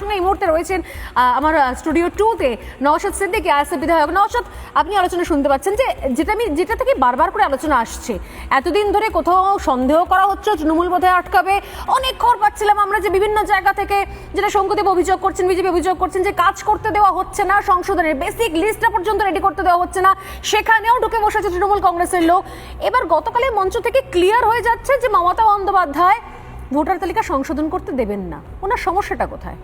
সঙ্গে এই মুহূর্তে রয়েছেন আমার স্টুডিও টুতে নওশাদ সিদ্দিকী, আইএসএফ বিধায়ক। নওশাদ, আপনি আলোচনা শুনতে পাচ্ছেন যে যেটা আমি, যেটা থেকে বারবার করে আলোচনা আসছে, এতদিন ধরে কোথাও সন্দেহ করা হচ্ছে, তৃণমূল বোধহয় আটকাবে। অনেক খবর পাচ্ছিলাম আমরা যে বিভিন্ন জায়গা থেকে যেটা শঙ্কুদেব অভিযোগ করছেন, বিজেপি অভিযোগ করছেন যে কাজ করতে দেওয়া হচ্ছে না সংশোধনের বেসিক লিস্টটা পর্যন্ত রেডি করতে দেওয়া হচ্ছে না। সেখানেও ঢুকে বসেছে তৃণমূল কংগ্রেসের লোক। এবার গতকালের মঞ্চ থেকে ক্লিয়ার হয়ে যাচ্ছে যে মমতা বন্দ্যোপাধ্যায় ভোটার তালিকা সংশোধন করতে দেবেন না। ওনার সমস্যাটা কোথায়?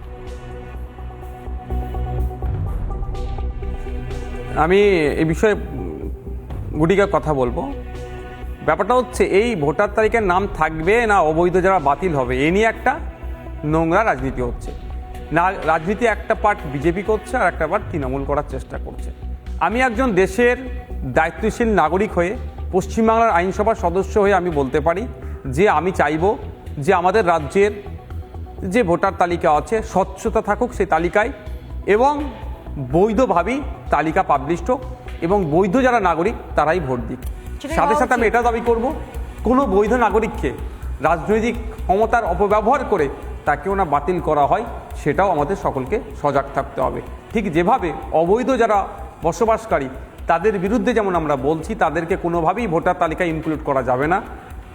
আমি এই বিষয়ে গুটিকা কথা বলব। ব্যাপারটা হচ্ছে, এই ভোটার তালিকার নাম থাকবে না অবৈধ যারা বাতিল হবে? এ নিয়ে একটা নোংরা রাজনীতি হচ্ছে। না, রাজনীতি একটা পার্ট বিজেপি করছে আর একটা পার্ট তৃণমূল করার চেষ্টা করছে। আমি একজন দেশের দায়িত্বশীল নাগরিক হয়ে, পশ্চিমবাংলার আইনসভার সদস্য হয়ে আমি বলতে পারি যে আমি চাইব যে আমাদের রাজ্যের যে ভোটার তালিকা আছে, স্বচ্ছতা থাকুক সেই তালিকায় এবং বৈধভাবেই তালিকা পাবলিশ হোক এবং বৈধ যারা নাগরিক তারাই ভোট দিক। সাথে সাথে আমি এটা দাবি করব কোনো বৈধ নাগরিককে রাজনৈতিক ক্ষমতার অপব্যবহার করে তাকেও না বাতিল করা হয় সেটাও আমাদের সকলকে সজাগ থাকতে হবে। ঠিক যেভাবে অবৈধ যারা বসবাসকারী তাদের বিরুদ্ধে যেমন আমরা বলছি তাদেরকে কোনোভাবেই ভোটার তালিকায় ইনক্লুড করা যাবে না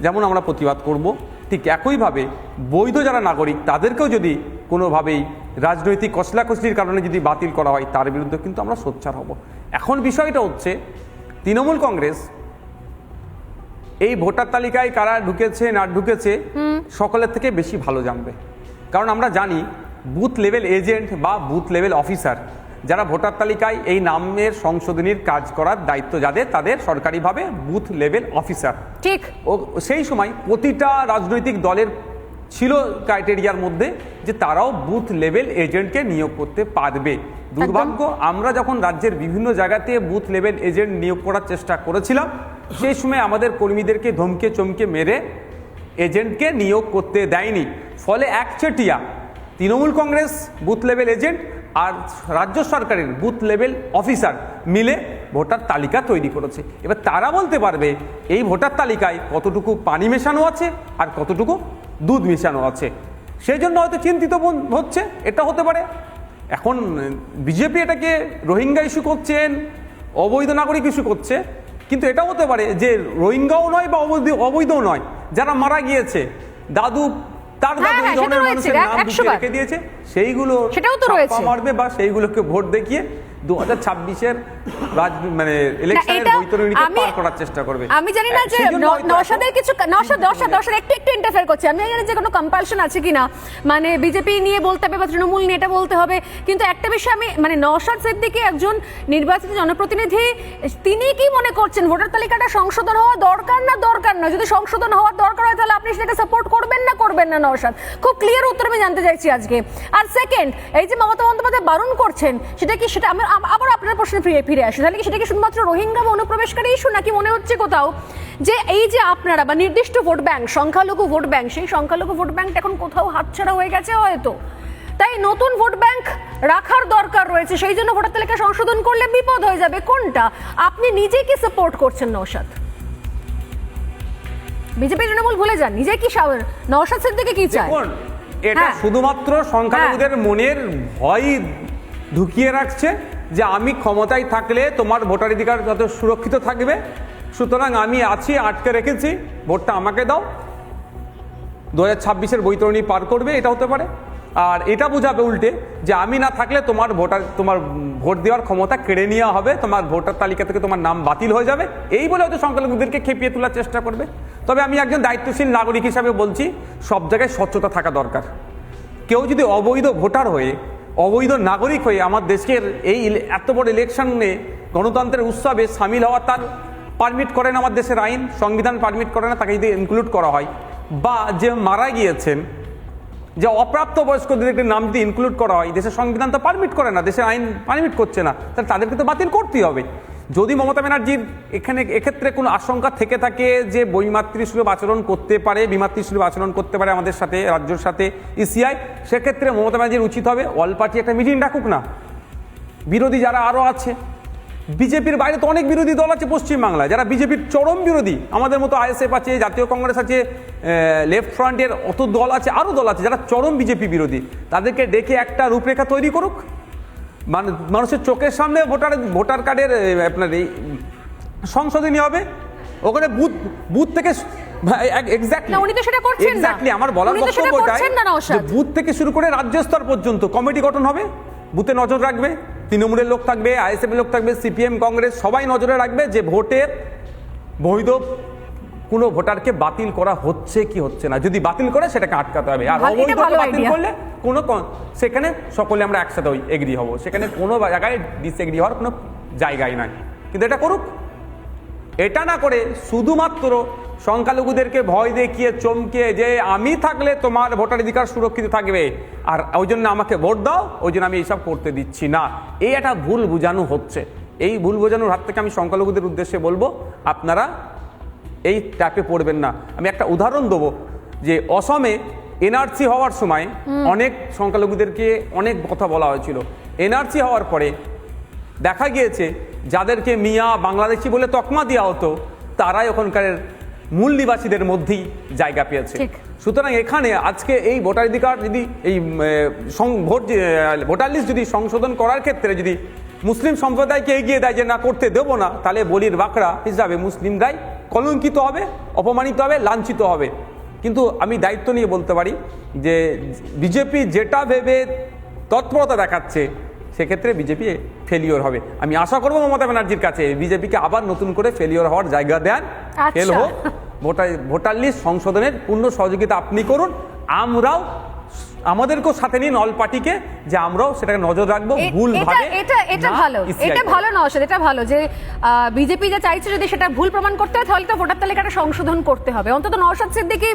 যেমন আমরা প্রতিবাদ করব। ঠিক একইভাবে বৈধ যারা নাগরিক তাদেরকেও যদি কোনোভাবেই রাজনৈতিক কচলাকচলির কারণে যদি বাতিল করা হয় তার বিরুদ্ধে কিন্তু আমরা সোচ্চার হব। এখন বিষয়টা হচ্ছে তৃণমূল কংগ্রেস এই ভোটার তালিকায় কারা ঢুকেছে না ঢুকেছে সকলের থেকে বেশি ভালো জানবে। কারণ আমরা জানি বুথ লেভেল এজেন্ট বা বুথ লেভেল অফিসার যারা ভোটার তালিকায় এই নামের সংশোধনীর কাজ করার দায়িত্ব যাদের তাদের সরকারিভাবে বুথ লেভেল অফিসার। ঠিক। ও সেই সময় প্রতিটা রাজনৈতিক দলের ছিল ক্রাইটেরিয়ার মধ্যে যে তারাও বুথ লেভেল এজেন্টকে নিয়োগ করতে পারবে। দুর্ভাগ্য আমরা যখন রাজ্যের বিভিন্ন জায়গাতে বুথ লেভেল এজেন্ট নিয়োগ করার চেষ্টা করেছিলাম সেই সময় আমাদের কর্মীদেরকে ধমকে চমকে মেরে এজেন্টকে নিয়োগ করতে দেয়নি। ফলে একচেটিয়া Trinamool Congress booth level agent আর রাজ্য সরকারের বুথ লেভেল অফিসার মিলে ভোটার তালিকা তৈরি করেছে। এবার তারা বলতে পারবে এই ভোটার তালিকায় কতটুকু পানি মেশানো আছে আর কতটুকু দুধ মেশানো আছে। সেই জন্য হয়তো চিন্তিত হচ্ছে এটা হতে পারে। এখন বিজেপি এটাকে রোহিঙ্গা ইস্যু করছেন অবৈধ নাগরিক ইস্যু করছে কিন্তু এটাও হতে পারে যে রোহিঙ্গাও নয় বা অবৈধ অবৈধও নয় যারা মারা গিয়েছে দাদু তার হ্যাঁ, দাদু হ্যাঁ, ধরনের মানুষের নাম রেখে দিয়েছে। সেইগুলো সেটাও তো রয়েছে। মারবে বা সেইগুলোকে ভোট দেখিয়ে দু হাজার ছাব্বিশের মানে ইলেকশনের বৈতরণীকে পার করার চেষ্টা করবে। আমি জানি না যে সেই জন্য ন- হয়তো নওশাদের এখন- কিছু নওশাদ নওশাদ একটু একটু ইন্টারফেয়ার করছে। আমি জানি যে কোনো কম্পালশন আছে কিনা। মানে বিজেপি নিয়ে বলতে হবে বা তৃণমূল নিয়ে এটা বলতে হবে। কিন্তু একটা বিষয় আমি মানে নওশাদ সিদ্দিকী একজন নির্বাচিত জনপ্রতিনিধি তিনি কি মনে করছেন? ভোটার তালিকাটা সংশোধন হওয়া দরকার না দরকার না? যদি সংশোধন হওয়ার দরকার হয় তাহলে আপনি সেটাকে সাপোর্ট করবেন না করবেন না নওশাদ? খুব ক্লিয়ার উত্তর আমি জানতে চাইছি আজকে। আর সেকেন্ড এই যে মমতা বন্দ্যোপাধ্যায় বারণ করছেন, সেটা কি সেটা আমি আবার আপনার প্রশ্নে ফিরে ফিরে আসি। তাহলে কি সেটা কি শুধুমাত্র রোহিঙ্গা বা অনুপ্রবেশকারী ইস্যু নাকি মনে হচ্ছে কোথাও? যে এই যে আপনারা বা নির্দিষ্ট ভোট ব্যাংক, সংখ্যালঘু ভোট ব্যাংক, সেই সংখ্যালঘু ভোট ব্যাংকটা এখন কোথাও হাতছাড়া হয়ে গেছে হয়তো। তাই নতুন ভোট ব্যাংক রাখার দরকার রয়েছে, সেই জন্য ভোটার তালিকা সংশোধন করলে বিপদ হয়ে যাবে। কোনটা? আপনি নিজে কি সাপোর্ট করছেন নৌসাদ বিজেপি তৃণমূল ভুলে যান, নিজে কি নওশাদ সিদ্দিকি কি চায়? এটা হ্যাঁ। শুধুমাত্র সংখ্যালঘুদের মনের ভয় ঢুকিয়ে রাখছে যে আমি ক্ষমতায় থাকলে তোমার ভোটাধিকার যত সুরক্ষিত থাকবে। সুতরাং আমি আছি আটকে রেখেছি। ভোটটা আমাকে দাও। দু হাজার ছাব্বিশের বৈতরণী পার করবে এটা হতে পারে। আর এটা বোঝাবে উল্টে যে আমি না থাকলে তোমার ভোটার তোমার ভোট দেওয়ার ক্ষমতা কেড়ে নেওয়া হবে তোমার ভোটার তালিকা থেকে তোমার নাম বাতিল হয়ে যাবে। এই বলে হয়তো সংখ্যালঘুদেরকে খেপিয়ে তোলার চেষ্টা করবে। তবে আমি একজন দায়িত্বশীল নাগরিক হিসাবে বলছি, সব জায়গায় স্বচ্ছতা থাকা দরকার। কেউ যদি অবৈধ ভোটার হয়ে, অবৈধ নাগরিক হয়ে আমার দেশের এই এত বড় ইলেকশনে গণতন্ত্রের উৎসবে সামিল হওয়া, তার পারমিট করে না আমার দেশের আইন, সংবিধান পারমিট করে না, তাকে যদি ইনক্লুড করা হয়, বা যে মারা গিয়েছেন, যে অপ্রাপ্ত বয়স্কদেরকে নাম দিয়ে ইনক্লুড করা হয়, দেশের সংবিধান তো পারমিট করে না, দেশের আইন পারমিট করছে না, তাহলে তাদেরকে তো বাতিল করতেই হবে। যদি মমতা ব্যানার্জির এখানে, এক্ষেত্রে কোনো আশঙ্কা থেকে থাকে যে বৈমাতৃসুলভ আচরণ করতে পারে, বিমাতৃসুলভ আচরণ করতে পারে আমাদের সাথে, রাজ্যের সাথে ইসিআই সেক্ষেত্রে মমতা ব্যানার্জির উচিত হবে অল পার্টি একটা মিটিং ডাকুক না। বিরোধী যারা আরও আছে, বিজেপির বাইরে তো অনেক বিরোধী দল আছে পশ্চিমবাংলায়, যারা বিজেপির চরম বিরোধী, আমাদের মতো আইএসএফ আছে, জাতীয় কংগ্রেস আছে লেফট ফ্রন্টের অত দল আছে আরও দল আছে যারা চরম বিজেপি বিরোধী, তাদেরকে ডেকে একটা রূপরেখা তৈরি করুক। মানে মানুষের চোখের সামনে ভোটার ভোটার কার্ডের আপনার এই সংশোধনী হবে ওখানে বুথ বুথ থেকে আমার বলার বক্তব্য। বুথ থেকে শুরু করে রাজ্য স্তর পর্যন্ত কমিটি গঠন হবে বুথে নজর রাখবে তৃণমূলের লোক থাকবে আইএসএফ এর লোক থাকবে সিপিএম কংগ্রেস সবাই নজরে রাখবে যে ভোটের বৈধ কোনো ভোটারকে বাতিল করা হচ্ছে কি হচ্ছে না? যদি বাতিল করে সেটাকে আটকাতে হবে। আর ভালো বাতিল করলে কোনো সেখানে সকলে আমরা একসাথে ওই এগ্রি হব। সেখানে কোনো জায়গায় ডিসএগ্রি হওয়ার কোনো জায়গায় নাই। কিন্তু এটা করুক। এটা না করে শুধুমাত্র সংখ্যালঘুদেরকে ভয় দেখিয়ে চমকে যে আমি থাকলে তোমার ভোটাধিকার সুরক্ষিত থাকবে। আর ওই জন্য আমাকে ভোট দাও ওই জন্য আমি এইসব করতে দিচ্ছি না। এই একটা ভুল বোঝানো হচ্ছে। এই ভুল বোঝানোর হাত থেকে আমি সংখ্যালঘুদের উদ্দেশ্যে বলব আপনারা এই ট্যাপে পড়বেন না। আমি একটা উদাহরণ দেবো যে অসমে এনআরসি হওয়ার সময় অনেক সংখ্যালঘুদেরকে অনেক কথা বলা হয়েছিল। এনআরসি হওয়ার পরে দেখা গিয়েছে যাদেরকে মিয়া বাংলাদেশি বলে তকমা দেওয়া হতো তারাই ওখানকার মূল নিবাসীদের মধ্যেই জায়গা পেয়েছে। সুতরাং এখানে আজকে এই ভোটাধিকার যদি এই ভোট ভোটার লিস্ট যদি সংশোধন করার ক্ষেত্রে যদি মুসলিম সম্প্রদায়কে এগিয়ে দেয় যে না করতে দেবো না তাহলে বলির বাঁকড়া হিসাবে মুসলিমরাই কলঙ্কিত হবে অপমানিত হবে লাঞ্ছিত হবে। কিন্তু আমি দায়িত্ব নিয়ে বলতে পারি যে বিজেপি যেটা ভেবে তৎপরতা দেখাচ্ছে সেক্ষেত্রে বিজেপি ফেলিওর হবে। আমি আশা করব মমতা ব্যানার্জির কাছে বিজেপিকে আবার নতুন করে ফেলিওর হওয়ার জায়গা দেন। আচ্ছা। ফেল হোক। ভোটার ভোটার লিস্ট সংশোধনের পূর্ণ সহযোগিতা আপনি করুন। আমরাও আমাদেরকেও সাথে নিন অল পার্টিকে যে আমরাও সেটাকে নজর রাখব ভুল এটা ভাবে এটা এটা ভালো এটা ভালো না অসদ এটা ভালো যে বিজেপি যা চাইছে যদি সেটা ভুল প্রমাণ করতে হয় তাহলে তো ভোটার তালিকাটা সংশোধন করতে হবে। অন্তত নওশাদ সিদ্দিকী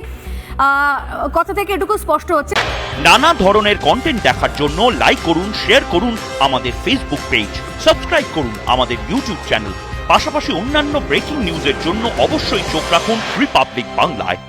কথা থেকে এটুকু স্পষ্ট হচ্ছে। নানা ধরনের কন্টেন্ট দেখার জন্য লাইক করুন শেয়ার করুন আমাদের ফেসবুক পেজ সাবস্ক্রাইব করুন আমাদের ইউটিউব চ্যানেল পাশাপাশি অন্যান্য ব্রেকিং নিউজের জন্য অবশ্যই চোখ রাখুন রিপাবলিক বাংলায়